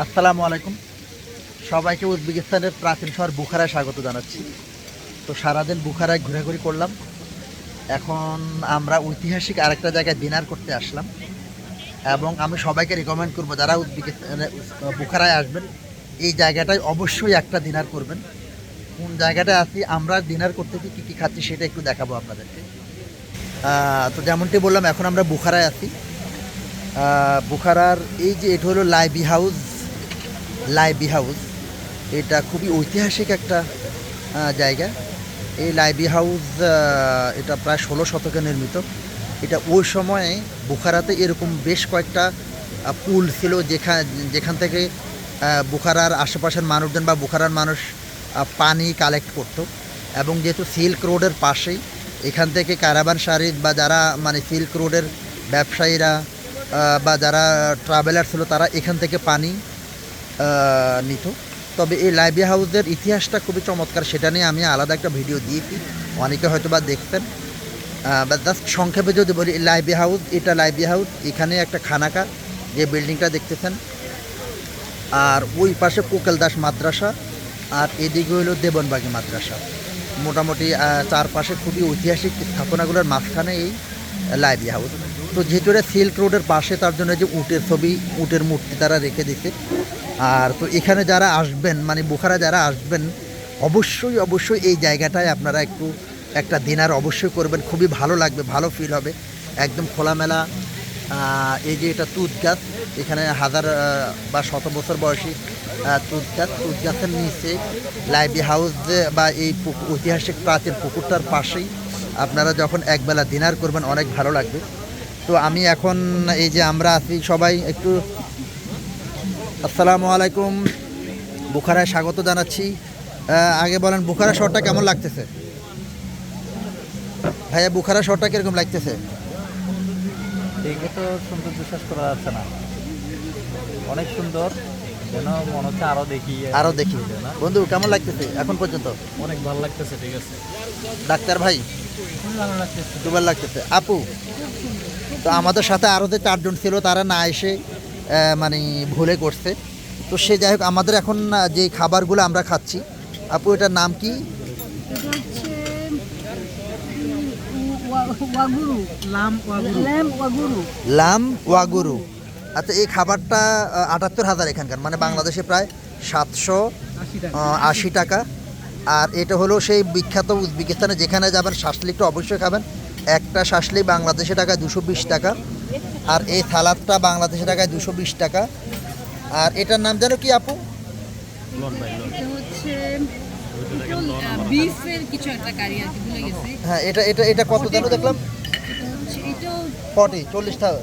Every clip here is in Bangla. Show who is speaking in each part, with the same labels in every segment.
Speaker 1: আসসালামু আলাইকুম। সবাইকে উজবেকিস্তানের প্রাচীন শহর বুখারায় স্বাগত জানাচ্ছি। তো সারাদিন বুখারায় ঘোরাঘুরি করলাম। এখন আমরা ঐতিহাসিক আরেকটা জায়গায় ডিনার করতে আসলাম। এবং আমি সবাইকে রেকমেন্ড করব, যারা উজবেকিস্তানে বুখারায় আসবেন, এই জায়গাটায় অবশ্যই একটা ডিনার করবেন। কোন জায়গাটায় আছি, আমরা ডিনার করতে কী কী খাচ্ছি সেটা একটু দেখাবো আপনাদেরকে। তো যেমনটি বললাম, এখন আমরা বুখারায় আছি। বুখারার এই যে, এটা হলো লাইবি হাউস লাইবি হাউস এটা খুবই ঐতিহাসিক একটা জায়গা। এই লাইবি হাউস এটা প্রায় ষোলো শতকে নির্মিত। এটা ওই সময়ে বুখারাতে এরকম বেশ কয়েকটা পুল ছিল যেখান যেখান থেকে বুখারার আশেপাশের মানুষজন বা বুখারার মানুষ পানি কালেক্ট করতো। এবং যেহেতু সিল্ক রোডের পাশেই, এখান থেকে কারাবান শাড়ির বা যারা মানে সিল্ক রোডের ব্যবসায়ীরা বা যারা ট্রাভেলার ছিল তারা এখান থেকে পানি নিত। তবে এই লাইব্রেরি হাউসের ইতিহাসটা খুবই চমৎকার, সেটা নিয়ে আমি আলাদা একটা ভিডিও দিয়েছি। অনেকে হয়তো বা দেখতেন বা জাস্ট সংক্ষেপে যদি বলি লাইব্রেরি হাউস, এটা লাইব্রেরি হাউস, এখানে একটা খানাকা, যে বিল্ডিংটা দেখতেছেন। আর ওই পাশে কোকেল দাস মাদ্রাসা, আর এদিকে হলো দেবনবাগি মাদ্রাসা। মোটামুটি চারপাশে খুবই ঐতিহাসিক স্থাপনাগুলোর মাঝখানে এই লাইব্রেরি হাউস। তো যেহেতু এটা সিল্ক রোডের পাশে, তার জন্য যে উটের ছবি, উটের মূর্তি তারা রেখে দিছে আর তো এখানে যারা আসবেন মানে বুখারা যারা আসবেন, অবশ্যই অবশ্যই এই জায়গাটায় আপনারা একটু, একটা ডিনার অবশ্যই করবেন। খুবই ভালো লাগবে, ভালো ফিল হবে। একদম খোলামেলা এই যে এটা তুত গাছ এখানে হাজার বা শত বছর বয়সী তুত গাছ তুত গাছের নিচে লাইব্রেরি হাউস বা এই ঐতিহাসিক প্রাচীন পুকুরটার পাশেই আপনারা যখন একবেলা ডিনার করবেন, অনেক ভালো লাগবে। তো আমি এখন এই যে আমরা আছি সবাই একটু আসসালামু আলাইকুম। বুখারায় স্বাগত জানাচ্ছি। আগে বলেন বুখারা শহরটা কেমন লাগতেছে? ভাইয়া বুখারা শহরটা কীরকম লাগতেছে?
Speaker 2: দেখে তো সুন্দর বিশ্বাস করা যাচ্ছে না। অনেক সুন্দর যেন মনে হচ্ছে আরও দেখি।
Speaker 1: আরও দেখি। বন্ধু কেমন লাগতেছে এখন পর্যন্ত?
Speaker 2: অনেক ভালো লাগতেছে ঠিক আছে।
Speaker 1: ডাক্তার ভাই?
Speaker 2: ভালো লাগতেছে।
Speaker 1: দুবার লাগতেছে। আপু? তো আমাদের সাথে আরও যে চারজন ছিল, তারা না এসে মানে ভুলে করছে। তো সে যাই হোক, আমাদের এখন যে খাবারগুলো আমরা খাচ্ছি, আপু এটার নাম কি?
Speaker 2: লাম
Speaker 3: ওয়াগুরু।
Speaker 1: আচ্ছা এই খাবারটা আটাত্তর হাজার এখানকার মানে বাংলাদেশে প্রায় সাতশো আশি টাকা। আর এটা হলো সেই বিখ্যাত উজবেকিস্তানে, যেখানে যাবেন, শাসলিকটা অবশ্যই খাবেন। একটা শাসলিক বাংলাদেশে টাকায় দুশো বিশ টাকা আর এই সালাদটা বাংলাদেশে টাকায় দুশো বিশ টাকা। আর এটার নাম জানো কি আপু? হ্যাঁ এটা এটা এটা কত জানো দেখলাম?
Speaker 3: এটা
Speaker 1: ফর্টি চল্লিশ টাকা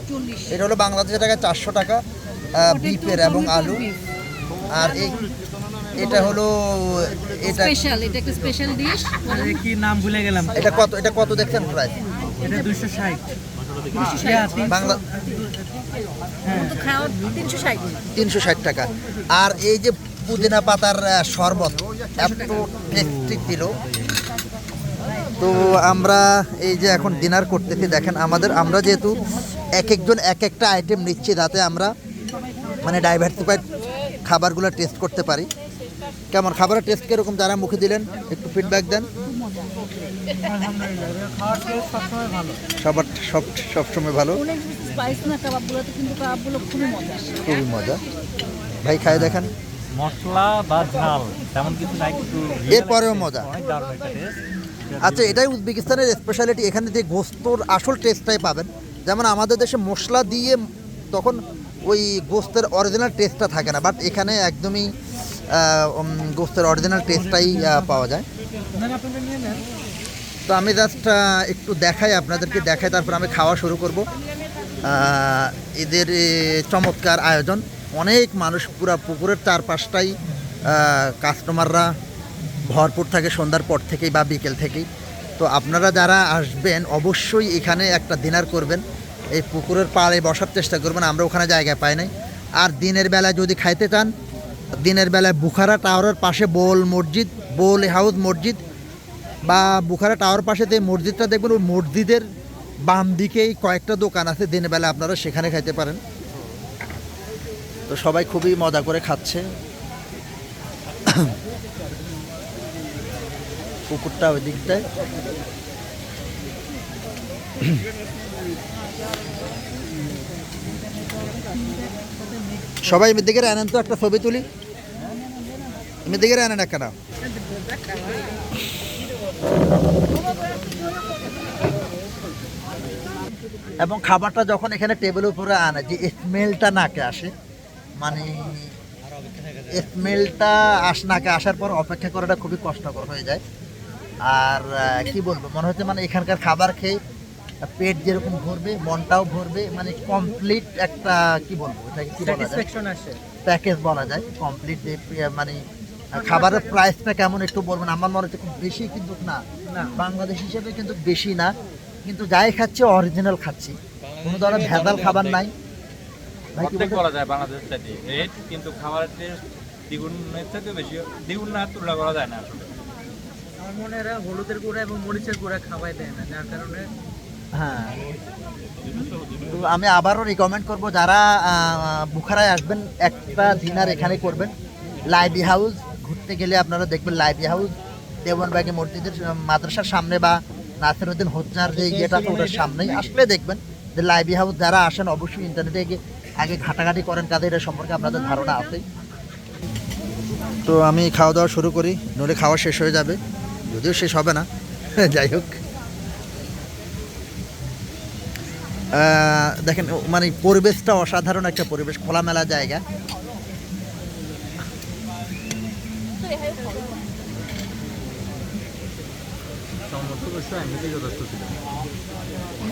Speaker 1: এটা হলো বাংলাদেশের টাকায় চারশো টাকা বিফের এবং আলু। আর এই এটা হলো এটা
Speaker 3: স্পেশাল এটা একটা স্পেশাল ডিশ।
Speaker 2: কি নাম ভুলে গেলাম।
Speaker 1: এটা কত এটা কত দেখছেন প্রাইস
Speaker 2: এটা দুশো ষাট।
Speaker 3: তিনশো। ষাট।
Speaker 1: তিনশো ষাট টাকা। আর এই যে পুদিনা পাতার শরবত এত টেস্টি ছিল। তো আমরা এই যে এখন ডিনার করতেছি দেখেন আমাদের আমরা যেহেতু এক একজন এক একটা আইটেম নিচ্ছি যাতে আমরা মানে ডাইভার্সিফাইড খাবারগুলো টেস্ট করতে পারি। কেমন? খাবারের টেস্ট কীরকম? যারা মুখে দিলেন একটু ফিডব্যাক দেন। সবার সব সবসময় ভালো?
Speaker 3: অনেক স্পাইস না কাবাবগুলোতে কিন্তু কাবাবগুলো খুবই মজা।
Speaker 1: ভাই খাই দেখেন।
Speaker 2: মশলা বা ঝাল তেমন কিছু নাই কিন্তু
Speaker 1: এরপরেও মজা। আচ্ছা এটাই উজবেকিস্তানের স্পেশালিটি এখানে যে গোস্তর আসল টেস্টটাই পাবেন। যেমন আমাদের দেশে মশলা দিয়ে তখন ওই গোস্তের অরিজিনাল টেস্টটা থাকে না বাট এখানে একদমই গোস্তের অরিজিনাল টেস্টটাই পাওয়া যায়। তো আমি জাস্ট একটু দেখাই আপনাদেরকে, দেখাই, তারপর আমি খাওয়া শুরু করব। এদের চমৎকার আয়োজন। অনেক মানুষ পুরা পুকুরের চারপাশটাই কাস্টমাররা ভরপুর থাকে সন্ধ্যার পর থেকেই বা বিকেল থেকেই। তো আপনারা যারা আসবেন, অবশ্যই এখানে একটা ডিনার করবেন। এই পুকুরের পাড়ে বসার চেষ্টা করবেন, আমরা ওখানে জায়গা পাই নাই। আর দিনের বেলা যদি খাইতে চান, দিনের বেলায় বুখারা টাওয়ারের পাশে বোল মসজিদ, বোল হাউস মসজিদ বা বুখারা টাওয়ার পাশে যে মসজিদটা দেখবেন, ওই মসজিদের বাম দিকেই কয়েকটা দোকান আছে দিনের বেলা আপনারা সেখানে খাইতে পারেন। তো সবাই খুবই মজা করে খাচ্ছে। পুকুরটা ওই দিকটায়। সবাই দিকে আনেন তো একটা ছবি তুলি। দিকে আনেন একটা না এবং খাবারটা যখন এখানে টেবিলের উপরে আনে যে স্মেলটা নাকে আসে মানে স্মেলটা আস নাকে আসার পর অপেক্ষা করাটা খুবই কষ্টকর হয়ে যায়। আর কি বলব মনে হচ্ছে মানে এখানকার খাবার খেয়ে পেট যেরকম ভরবে মনটাও ভরবে মানে কমপ্লিট একটা কি বলব এটাকে কি বলা যায়? প্যাকেজ বলা যায় কমপ্লিট মানে খাবারের প্রাইসটা কেমন একটু বলবেন? আমার মনে হচ্ছে খুব বেশি কিন্তু না। বাংলাদেশ হিসেবে কিন্তু বেশি না। কিন্তু যাই খাচ্ছি অরিজিনাল খাচ্ছি। কোনো ধরনের ভেজাল খাবার নাই।
Speaker 2: অর্ধেক? বলা যায় বাংলাদেশের চাইতে। রেট কিন্তু খাবারের টেস্ট দ্বিগুণের থেকে বেশি। দ্বিগুণ না তুলনা করা যায় না আসলে।
Speaker 4: আমার মনে হয় এরা হলুদের গুঁড়া এবং মরিচের গুঁড়া খাওয়াই দেয় না যার কারণে
Speaker 1: হ্যাঁ। তো আমি আবারও রিকমেন্ড করব যারা বুখারায় আসবেন একটা ডিনার এখানে করবেন। লাইব্রেরি হাউস ঘুরতে গেলে আপনারা দেখবেন লাইব্রেরি হাউস দেওয়ানবাগি মসজিদের মাদ্রাসার সামনে বা নাসিরুদ্দিন হজ্জার যে ইয়েটা ওটার সামনেই আসলে দেখবেন যে লাইব্রেরি হাউস যারা আসেন, অবশ্যই ইন্টারনেটে আগে ঘাটাঘাটি করেন, কাদের এটা সম্পর্কে আপনাদের ধারণা আছে। তো আমি খাওয়া দাওয়া শুরু করি, নইলে খাওয়া শেষ হয়ে যাবে। যদিও শেষ হবে না, যাই হোক। দেখেন মানে পরিবেশটা অসাধারণ একটা পরিবেশ, খোলামেলা জায়গা।
Speaker 2: したい見てください。